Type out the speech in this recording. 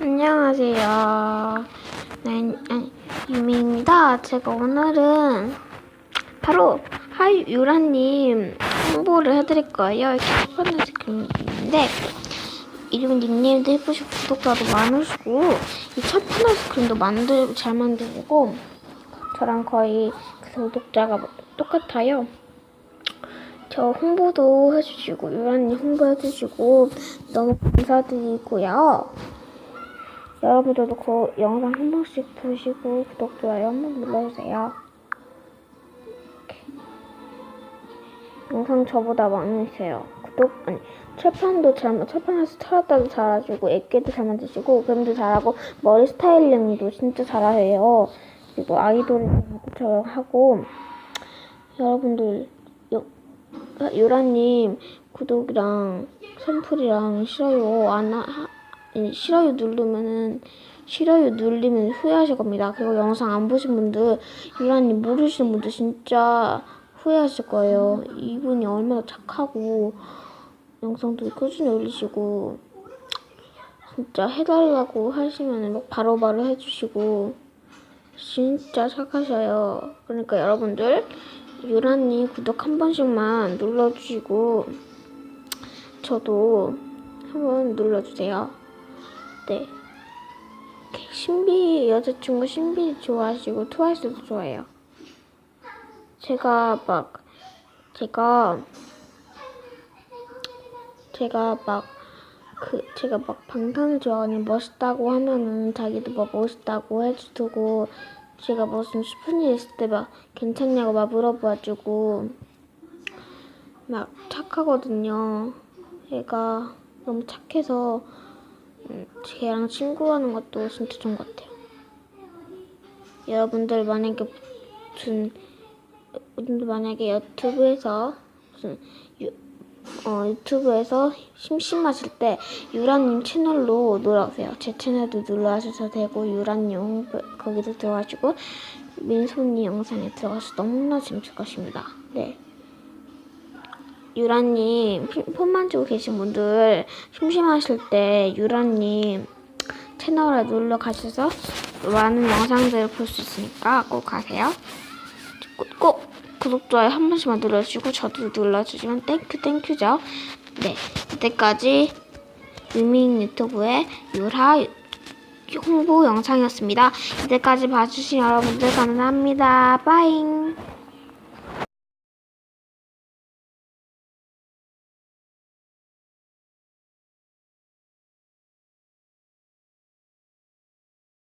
안녕하세요. 네, 유미입니다. 제가 오늘은 바로 하유라님 홍보를 해드릴 거예요. 이렇게 첫 번째 스크린인데 이름 닉네임도 예쁘시고 구독자도 많으시고 이 첫 번째 스크린도 만들 잘 만들고 저랑 거의 그 구독자가 똑같아요. 저 홍보도 해주시고 유라님 홍보해주시고 너무 감사드리고요. 여러분들도 그 영상 한 번씩 보시고 구독 좋아요 한 번 눌러주세요. 영상 저보다 많으세요. 구독 아니 철판도 잘 철판에서 털었다도 잘하시고 액계도 잘 만드시고 그림도 잘하고 머리 스타일링도 진짜 잘하세요. 그리고 아이돌도 하고 여러분들 여, 유라님 구독이랑 선풀이랑 싫어요 안 하, 하- 싫어요 누르면은 싫어요 누르면 후회하실 겁니다. 그리고 영상 안 보신 분들 유라님 모르시는 분들 진짜 후회하실 거예요. 이분이 얼마나 착하고 영상도 꾸준히 올리시고 진짜 해달라고 하시면 막 바로바로 해주시고 진짜 착하셔요. 그러니까 여러분들 유라님 구독 한 번씩만 눌러주시고 저도 한번 눌러주세요. 네. 신비 여자친구 신비 좋아하시고 트와이스도 좋아해요. 제가 막 제가 제가 막 그 제가 막 방탄을 좋아하니 멋있다고 하면은 자기도 막 멋있다고 해주고 제가 무슨 싶은 일 있을 때 막 괜찮냐고 막 물어봐주고 막 착하거든요. 얘가 너무 착해서 음, 걔랑 친구하는 것도 진짜 좋은 것 같아요. 여러분들 만약에 무슨 만약에 유튜브에서 무슨 유, 어, 유튜브에서 심심하실 때 유라님 채널로 놀아오세요. 제 채널도 눌러주셔도 되고 유라님 거기도 들어가시고 민소니 영상에 들어가서 너무나 재밌을 것입니다. 네. 유라님 피- 폰 만 지고 계신 분들 심심하실 때 유라님 채널에 놀러 가셔서 많은 영상들을 볼 수 있으니까 꼭 가세요. 꼭, 꼭 구독, 좋아요 한 번씩만 눌러주시고 저도 눌러주시면 땡큐 땡큐죠. 네, 이때까지 유밍 유튜브의 유라 홍보 영상이었습니다. 이때까지 봐주신 여러분들 감사합니다. 빠잉.